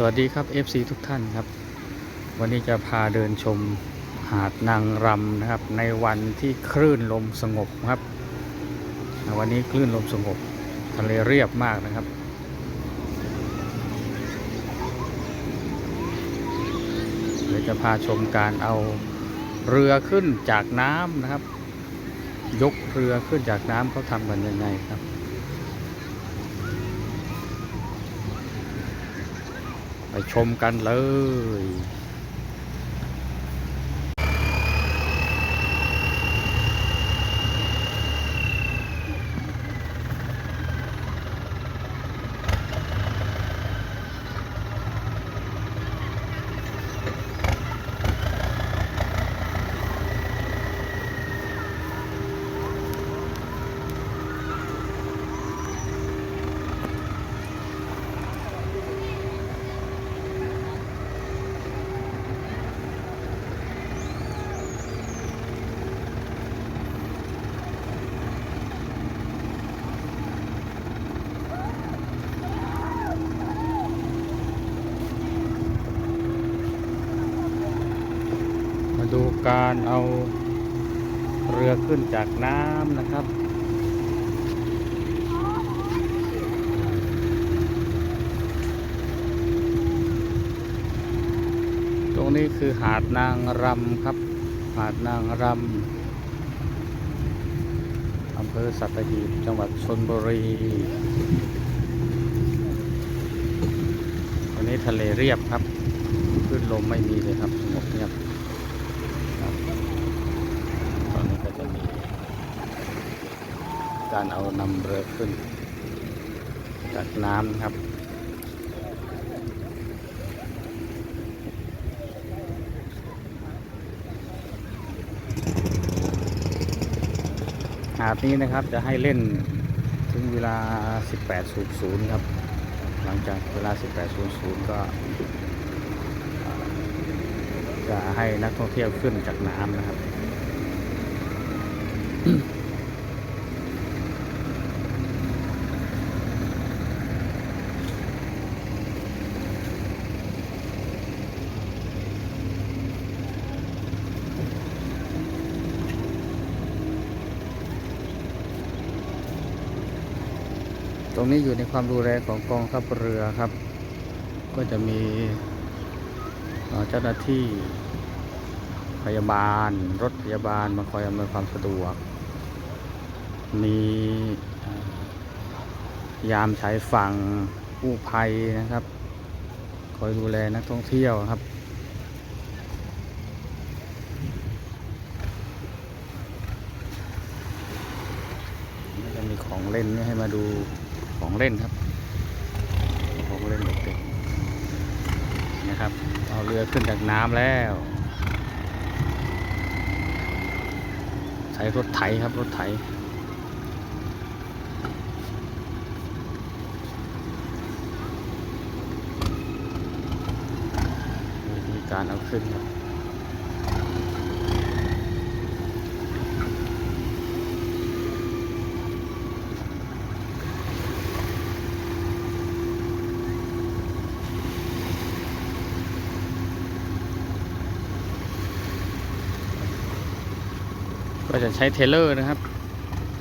สวัสดีครับ FC ทุกท่านครับ วันนี้จะพาเดินชมหาดนางรำนะครับ ในวันที่คลื่นลมสงบครับ วันนี้คลื่นลมสงบทะเลเรียบมากนะครับ เดี๋ยวจะพาชมการเอาเรือขึ้นจากน้ำนะครับ ยกเรือขึ้นจากน้ำเขาทำกันยังไงครับ ไป ชมกันเลย มาดู การเอาเรือขึ้นจากน้ำนะครับ ตรงนี้คือหาดนางรำครับ หาดนางรำอำเภอสัตหีบจังหวัดชนบุรีวันนี้ทะเลเรียบครับคลื่นลมไม่มีเลยครับสงบเงียบตอนนี้ก็จะมี การเอานำเรือขึ้น จากน้ำครับ หาดนี้นะครับจะให้เล่นถึงเวลา 18.00 ครับ หลังจากเวลา 18.00 ก็จะให้นักท่องเที่ยวขึ้นจากน้ำนะครับ รงนี้อยู่ในความดูแลของกองทัพเรือครับ ก็จะมีเจ้าหน้าที่พยาบาล รถพยาบาลมาคอยอำนวยความสะดวก มียามชายฝั่งกู้ภัยนะครับ คอยดูแลนักท่องเที่ยวครับ จะมีของเล่นให้มาดู ของเล่นครับ ของเล่นเด็กๆนะครับ เอาเรือขึ้นจากน้ำแล้ว ใช้รถไถครับรถไถมีการเอาขึ้นครับ จะใช้เทเลอร์นะครับ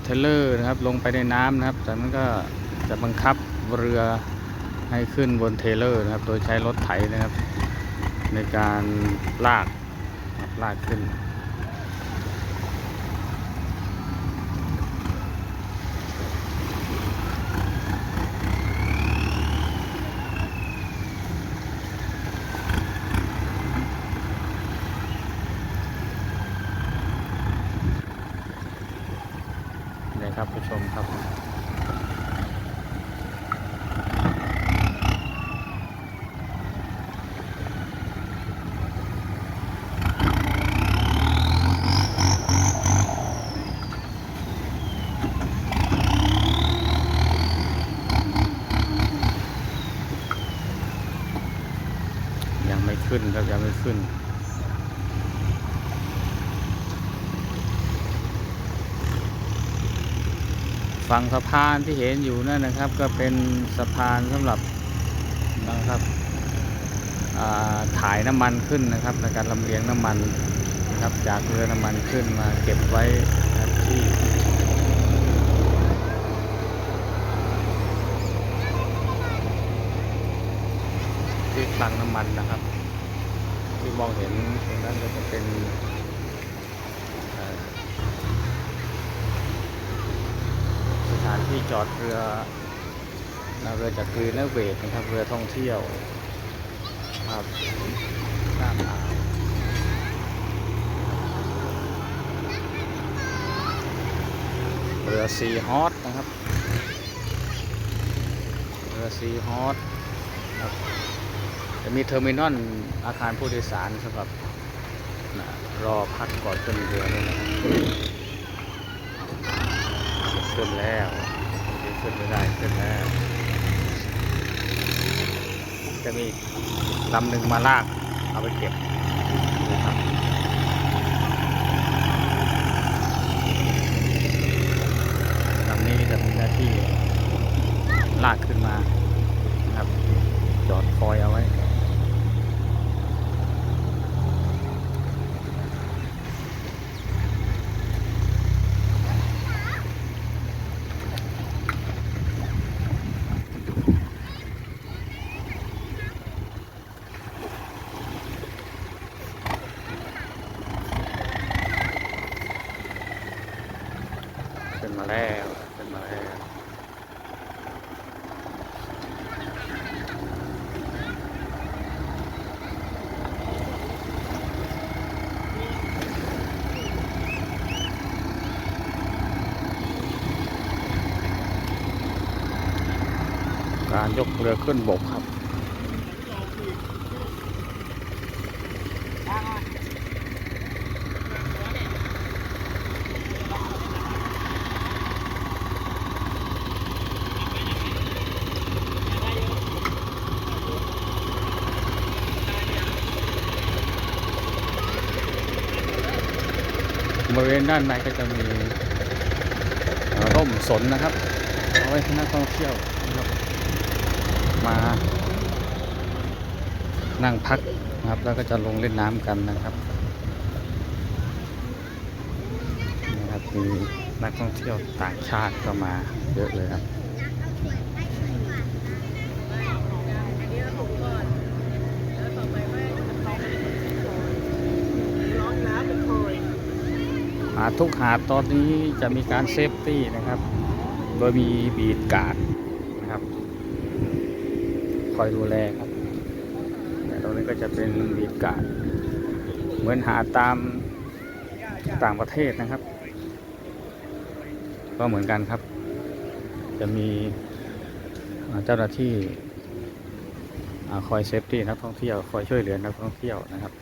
เทเลอร์นะครับลงไปในน้ำนะครับจากนั้นก็จะบังคับเรือให้ขึ้นบนเทเลอร์นะครับ โดยใช้รถไถนะครับ ในการลากลากขึ้นครับผู้ชมครับ ยังไม่ขึ้นครับ ยังไม่ ขึ้น ฝั่งสะพานที่เห็นอยู่นั่นนะครับ ก็เป็นสะพานสำหรับนะครับถ่ายน้ำมันขึ้นนะครับในการลำเลียงน้ำมันนะครับจากเรือน้ำมันขึ้นมาเก็บไว้นะครับที่ที่คลังน้ำมันนะครับ ที่ มองเห็นตรงนั้นก็จะเป็นสถานที่จอดเรือเรือจากกรีนและเวทนะครับเรือท่องเที่ยวครับข้าอ่าวเรือซีฮอสนะครับเรือซีฮอสครับ จะมีเทอร์มินอลอาคารผู้โดยสารสำหรับนะรอพักก่อนขึ้นเรือนะขึ้นแล้วขึ้นไม่ได้ขึ้นแล้วจะมีลำหนึ่งมาลากเอาไปเก็บนะครับลำนี้จะมีหน้าที่ลากขึ้นมานะครับ จอดคอยเอาไว้ ขึ้น มาแล้วขึ้นมาแล้วการยกเรือขึ้นบกครับ ณด้านในก็จะมีร่มสนนะครับเอาไว้ให้นักท่องเที่ยวนะครับมานั่งพักนะครับ แล้วก็จะลงเล่นน้ำกันนะครับนี่ครับมีนักท่องเที่ยวต่างชาติก็มาเยอะเลยครับ หา ดทุกหาดตอนนี้จะมีการเซฟตี้นะครับ โดยมีบีดการ์ดนะครับ คอยดูแลครับแต่ตรงนี้ก็จะเป็นบีดการ์ดเหมือนหาดตามต่างประเทศนะครับ ก็เหมือนกันครับ จะมีเจ้าหน้าที่คอยเซฟตี้นักท่องเที่ยว คอยช่วยเหลือนักท่องเที่ยวนะครับ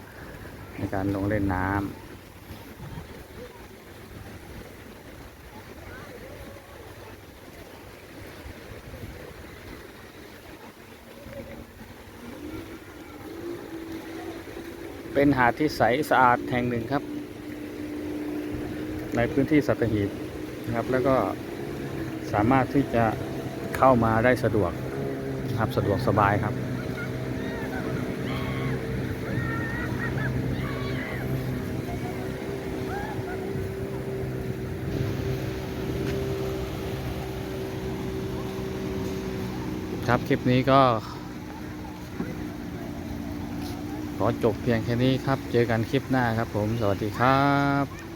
ในการลงเล่นน้ำ เป็นหาดที่ใสสะอาดแห่งหนึ่งครับ ในพื้นที่สัตหีบนะครับแล้วก็สามารถที่จะเข้ามาได้สะดวกนะครับสะดวกสบายครับ ครับคลิปนี้ก็ ขอจบเพียงแค่นี้ครับ เจอกันคลิปหน้าครับผม สวัสดีครับ